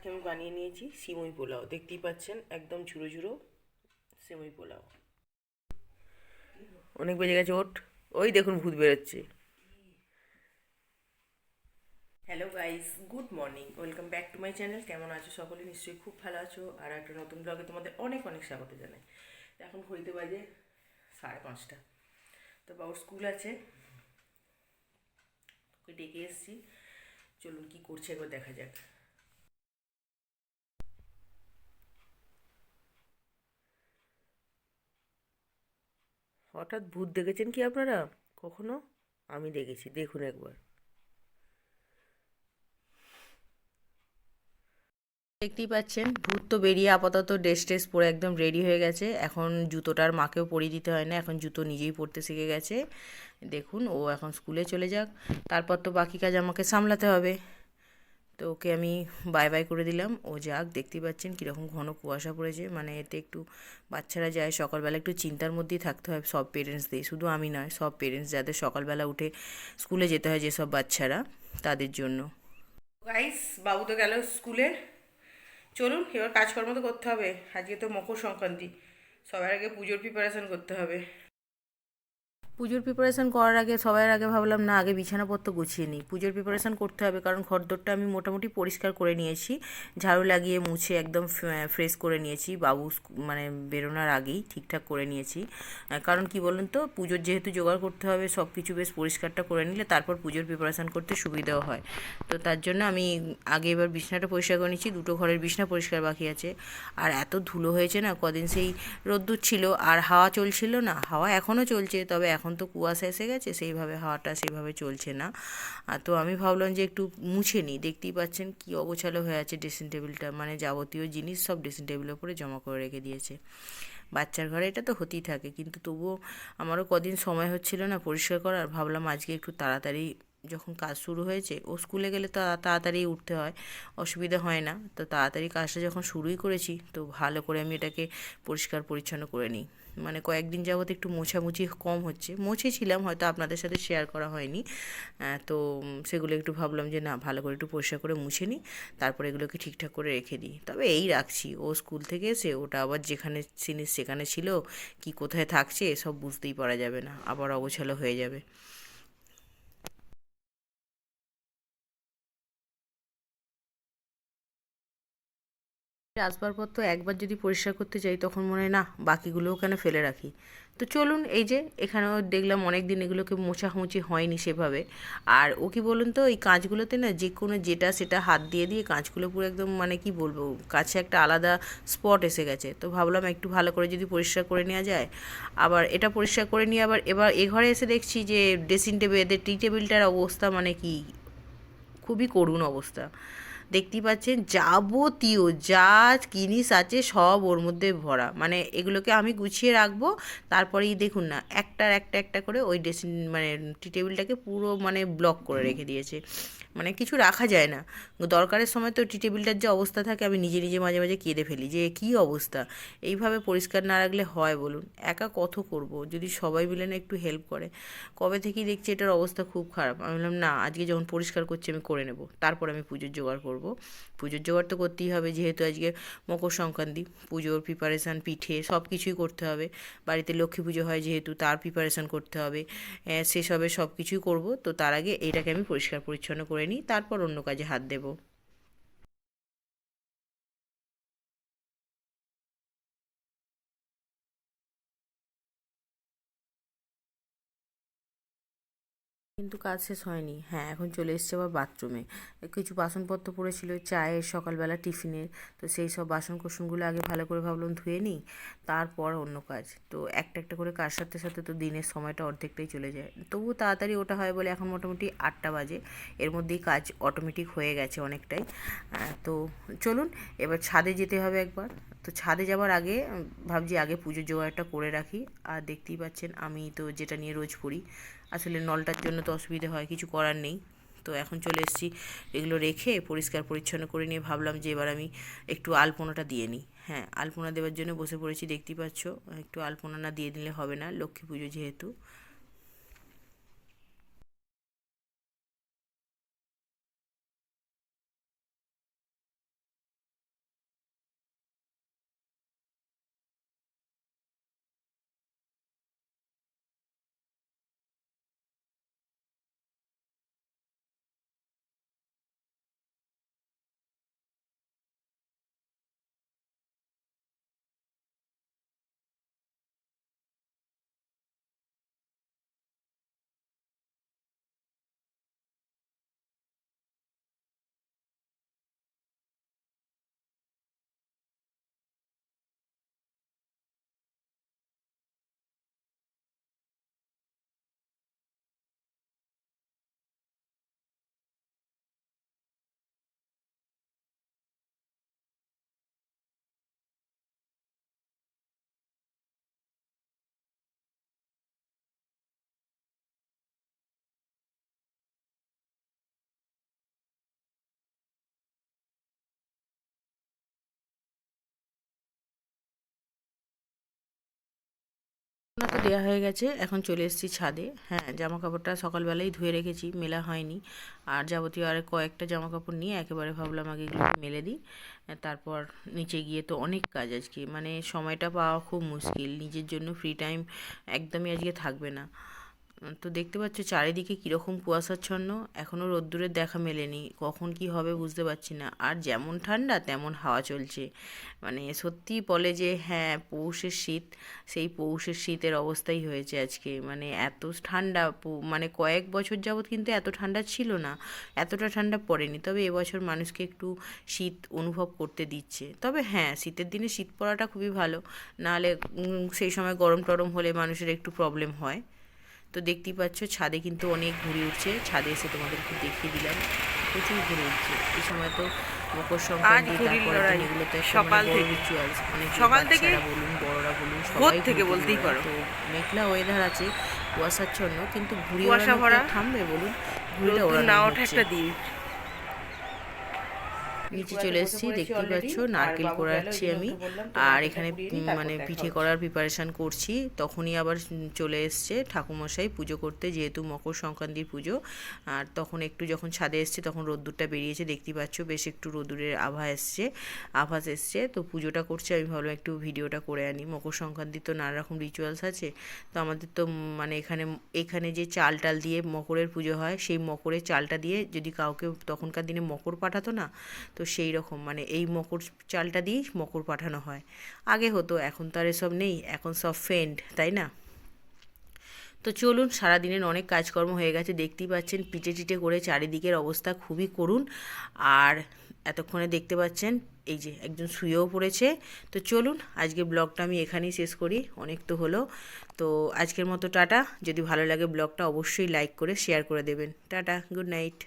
আজকে আমি বানিয়ে নিয়েছি সিমুই পোলাও। দেখতেই পাচ্ছেন, একদম ঝুরো ঝুরো সিমুই পোলাও। অনেক বেজে গেছে ওট ওই দেখুন, ভূত বেরোচ্ছে। Hello guys good morning welcome back to my channel কেমন আছো সকলে? নিশ্চয়ই খুব ভালো আছো। আর একটা নতুন ব্লগে তোমাদের অনেক অনেক স্বাগত জানাই। এখন ঘড়িতে বাজে সাড়ে পাঁচটা। তো বাবুর স্কুল আছে। ওকে ডেকে এসছি। চলুন কি করছে একবার দেখা যাক। হঠাৎ ভূত দেখেছেন কি আপনারা? কখনো? আমি দেখেছি, দেখুন একবার। দেখতেই পাচ্ছেন, ভূত তো বেরিয়ে আপাতত ড্রেস ট্রেস পরে একদম রেডি হয়ে গেছে। এখন জুতোটার মাকেও পরিয়ে দিতে হয় না, এখন জুতো নিজেই পরতে শিখে গেছে। দেখুন, ও এখন স্কুলে চলে যাক। তারপর তো বাকি কাজ আমাকে সামলাতে হবে। তো ওকে আমি বাই বাই করে দিলাম। ও যাক, দেখতেই পাচ্ছেন কীরকম ঘন কুয়াশা পড়েছে। মানে এতে একটু বাচ্চারা যায়, সকালবেলা একটু চিন্তার মধ্যেই থাকতে হয় সব পেরেন্টসদের শুধু আমি নয়, সব পেরেন্টস যাদের সকালবেলা উঠে স্কুলে যেতে হয় যেসব বাচ্চারা, তাদের জন্য। গাইস বাবু তো গেল স্কুলে চলুন, এবার কাজকর্ম তো করতে হবে। আজকে তো মকর সংক্রান্তি। সবার আগে পুজোর প্রিপারেশন করতে হবে। পুজোর প্রিপারেশান করার আগে, সবার আগে ভাবলাম, না, আগে বিছানাপত্র গুছিয়ে নিই। পুজোর প্রিপারেশান করতে হবে, কারণ ঘরদোরটা আমি মোটামুটি পরিষ্কার করে নিয়েছি। ঝাড়ু লাগিয়ে মুছে একদম ফ্রেশ করে নিয়েছি। বাবু মানে বেরোনোর আগেই ঠিকঠাক করে নিয়েছি। কারণ কি বলুন তো, পুজোর যেহেতু জোগাড় করতে হবে সব কিছু বেশ পরিষ্কারটা করে নিলে তারপর পুজোর প্রিপারেশান করতে সুবিধাও হয়। তো তার জন্য আমি আগে এবার বিছনাটা পরিষ্কার করে নিচ্ছি, দুটো ঘরের বিছনা পরিষ্কার বাকি আছে। আর এত ধুলো হয়েছে না, কদিন সেই রোদ্দুর ছিল, আর হাওয়া চলছিল না, হাওয়া এখনও চলছে, তবে এখন তো কুয়াশা এসে গেছে, সেইভাবে হাওয়াটা সেইভাবে চলছে না। আর তো আমি ভাবলাম যে একটু মুছে নিই। দেখতেই পাচ্ছেন কি অগোছালো হয়ে আছে ড্রেসিং টেবিলটা মানে যাবতীয় জিনিস সব ড্রেসিং টেবিলের উপরে জমা করে রেখে দিয়েছে। বাচ্চার ঘরে এটা তো হতেই থাকে। কিন্তু তবুও আমারও কদিন সময় হচ্ছিল না পরিষ্কার করার। ভাবলাম আজকে একটু তাড়াতাড়ি যখন কাজ শুরু হয়েছে, ও স্কুলে গেলে তো তাড়াতাড়ি উঠতে হয়। অসুবিধা হয় না। তো তাড়াতাড়ি কাজটা যখন শুরুই করেছি, তো ভালো করে আমি এটাকে পরিষ্কার পরিচ্ছন্ন করে নিই। মানে কয়েকদিন যাবত একটু মোছামুছি কম হচ্ছে। মুছেছিলাম, হয়তো আপনাদের সাথে শেয়ার করা হয়নি। তো সেগুলো একটু ভাবলাম যে না, ভালো করে একটু পরিষ্কার করে মুছে নিই, তারপরে এগুলোকে ঠিকঠাক করে রেখে দিই। তবে এই রাখছি, ও স্কুল থেকে এসে, ওটা আবার যেখানে জিনিস সেখানে ছিল, কি কোথায় থাকছে, সব বুঝতেই পারা যাবে না, আবার অগোছালো হয়ে যাবে। আসবাবপত্র একবার যদি পরিষ্কার করতে যাই, তখন মনে হয় না বাকিগুলোও কেন ফেলে রাখি? তো চলুন, এই যে এখানেও দেখলাম অনেক দিন এগুলোকে মোছামুছি হয়নি সেভাবে। আর ও কি বলুন তো, এই কাঁচগুলোতে না যে কোনো যেটা সেটা হাত দিয়ে দিয়ে কাঁচগুলো পুরো একদম মানে কি বলব, কাছে একটা আলাদা স্পট এসে গেছে। তো ভাবলাম একটু ভালো করে যদি পরিষ্কার করে নেওয়া যায়। আবার এটা পরিষ্কার করে নিয়ে আবার এবার এ ঘরে এসে দেখছি যে ড্রেসিং টেবিল, এদের টি টেবিলটার অবস্থা মানে কি, খুবই করুণ অবস্থা। দেখতেই পাচ্ছেন যাবতীয় যা জিনিস আছে সব ওর মধ্যে ভরা। মানে এগুলোকে আমি গুছিয়ে রাখব তারপরেই দেখুন না একটার একটা একটা করে ওই ড্রেসিং মানে টি টেবিলটাকে পুরো মানে ব্লক করে রেখে দিয়েছে। মানে কিছু রাখা যায় না। দরকারের সময় তো টি টেবিলটার যে অবস্থা থাকে, আমি নিজে নিজে মাঝে মাঝে কেঁদে ফেলি যে, কী অবস্থা? এইভাবে পরিষ্কার না রাখলে হয় বলুন। একা কত করব? যদি সবাই মিলে না একটু হেল্প করে। কবে থেকেই দেখছি এটার অবস্থা খুব খারাপ। আমি বললাম, না, আজকে যখন পরিষ্কার করছি আমি করে নেব। তারপর আমি পুজোর জোগাড় করব। পুজোর জোগাড় তো করতেই হবে, যেহেতু আজকে মকর সংক্রান্তি। পুজোর প্রিপারেশান পিঠে সব কিছুই করতে হবে। বাড়িতে লক্ষ্মী পুজো হয় যেহেতু, তার প্রিপারেশান করতে হবে। সেসবে সব কিছুই করব। তো তার আগে এটাকে আমি পরিষ্কার পরিচ্ছন্ন করে নিই তারপর অন্য কাজে হাত দেবো। কিন্তু কাজ শেষ হয়নি। হ্যাঁ এখন চলে এসছে আবার বাথরুমে কিছু বাসনপত্র পড়েছিল, চায়ের, সকালবেলা টিফিনের। তো সেই সব বাসন কোসনগুলো আগে ভালো করে ভাবলাম ধুয়ে নিই, তারপর অন্য কাজ। তো একটা একটা করে কাজ সাথে সাথে তো দিনের সময়টা অর্ধেকটাই চলে যায়। তবুও তাড়াতাড়ি ওটা হয় বলে এখন মোটামুটি আটটা বাজে। এর মধ্যেই কাজ অটোমেটিক হয়ে গেছে অনেকটাই। তো চলুন, এবার ছাদে যেতে হবে একবার। তো ছাদে যাওয়ার আগে ভাবছি আগে পুজোর জোগাড়টা করে রাখি। আর দেখতেই পাচ্ছেন, আমি তো যেটা নিয়ে রোজ পড়ি আসলে নলটার জন্য তো অসুবিধা হয়, কিছু করার নেই। তো এখন চলে এসেছি, এগুলো রেখে পরিষ্কার পরিচ্ছন্ন করে নিয়ে ভাবলাম যে এবার আমি একটু আলপনাটা দিয়ে নিই। হ্যাঁ আলপনা দেওয়ার জন্য বসে পড়েছি, দেখতেই পাচ্ছ, একটু আলপনা না দিয়ে দিলে হবে না, লক্ষ্মী পুজো যেহেতু। তো দেওয়া হয়ে গেছে। এখন চলে এসেছি ছাদে। হ্যাঁ জামা কাপড়টা সকালবেলাই ধুয়ে রেখেছি, মেলা হয়নি। আর যাবতীয় আর কয়েকটা জামা কাপড় নিয়ে একেবারে ভাবলাম আগে এগুলো মেলে দিই। তারপর নিচে গিয়ে তো অনেক কাজ আজকে। মানে সময়টা পাওয়া খুব মুশকিল। নিজের জন্য ফ্রি টাইম একদমই আজকে থাকবে না। তো দেখতে পাচ্ছ চারিদিকে কীরকম কুয়াশাচ্ছন্ন। এখনও রোদ্দুরের দেখা মেলেনি। কখন কি হবে বুঝতে পারছি না। আর যেমন ঠান্ডা, তেমন হাওয়া চলছে। মানে সত্যি বলে যে হ্যাঁ পৌষের শীত, সেই পৌষের শীতের অবস্থাই হয়েছে আজকে। মানে এত ঠান্ডা মানে কয়েক বছর যাবৎ কিন্তু এত ঠান্ডা ছিল না। এতটা ঠান্ডা পড়েনি। তবে এবছর মানুষকে একটু শীত অনুভব করতে দিচ্ছে। তবে হ্যাঁ শীতের দিনে শীত পড়াটা খুবই ভালো। নাহলে সেই সময় গরম টরম হলে মানুষের একটু প্রবলেম হয়। তো দেখতেই পাচ্ছ ছাদে কিন্তু অনেক ঘুরে উঠছে ছাদে এসে তোমাদেরকে দেখিয়ে দিলাম প্রচুর ঘুরে উঠছে এই সময় তো মকর সংক্রান্তি তারপরে এগুলো তো সকাল মানে থেকে। রিচুয়ালস অনেক সকাল থেকে বলুন বড়রা বলুন সবাই থেকে বলতেই। পারো। তো মেঘলা ওয়েদার আছে কুয়াশাচ্ছন্ন কিন্তু ঘুরে কুয়াশা ভরা। থামবে বলুন ঘুরে না ওঠা একটা দিন নিচে চলে এসেছি দেখতে পাচ্ছ নারকেল কোড়াচ্ছি আমি। আর এখানে মানে পিঠে করার প্রিপারেশান করছি। তখনই আবার চলে এসছে ঠাকুমশাই পুজো করতে যেহেতু মকর সংক্রান্তির পুজো। আর তখন একটু যখন ছাদে এসছে তখন রোদ্দুরটা বেরিয়েছে দেখতে পাচ্ছ বেশ একটু রোদ্দুরের আভা এসছে আভাস এসছে। তো পুজোটা করছে আমি ভাবলাম একটু ভিডিওটা করে আনি। মকর সংক্রান্তি তো নানা রকম রিচুয়ালস আছে। তো আমাদের তো মানে এখানে এখানে যে চাল টাল দিয়ে মকরের পুজো হয় সেই মকরের চালটা দিয়ে যদি কাউকে তখনকার দিনে মকর পাঠাতো না তো সেই রকম মানে এই মকর চালটা দিয়েই মকর পাঠানো হয়। আগে হতো, এখন তো আর এসব নেই, এখন সব ফেন্ড, তাই না? তো চলুন, সারাদিনের অনেক কাজকর্ম হয়ে গেছে, দেখতেই পাচ্ছেন পিটে টিটে করে চারিদিকের অবস্থা খুবই করুণ। আর এতক্ষণে দেখতে পাচ্ছেন, এই যে একজন শুয়েও পড়েছে। তো চলুন আজকে ব্লগটা আমি এখানেই শেষ করি, অনেক তো হলো। তো আজকের মতো টাটা, যদি ভালো লাগে ব্লগটা অবশ্যই লাইক করে, শেয়ার করে দেবেন। Tata, good night.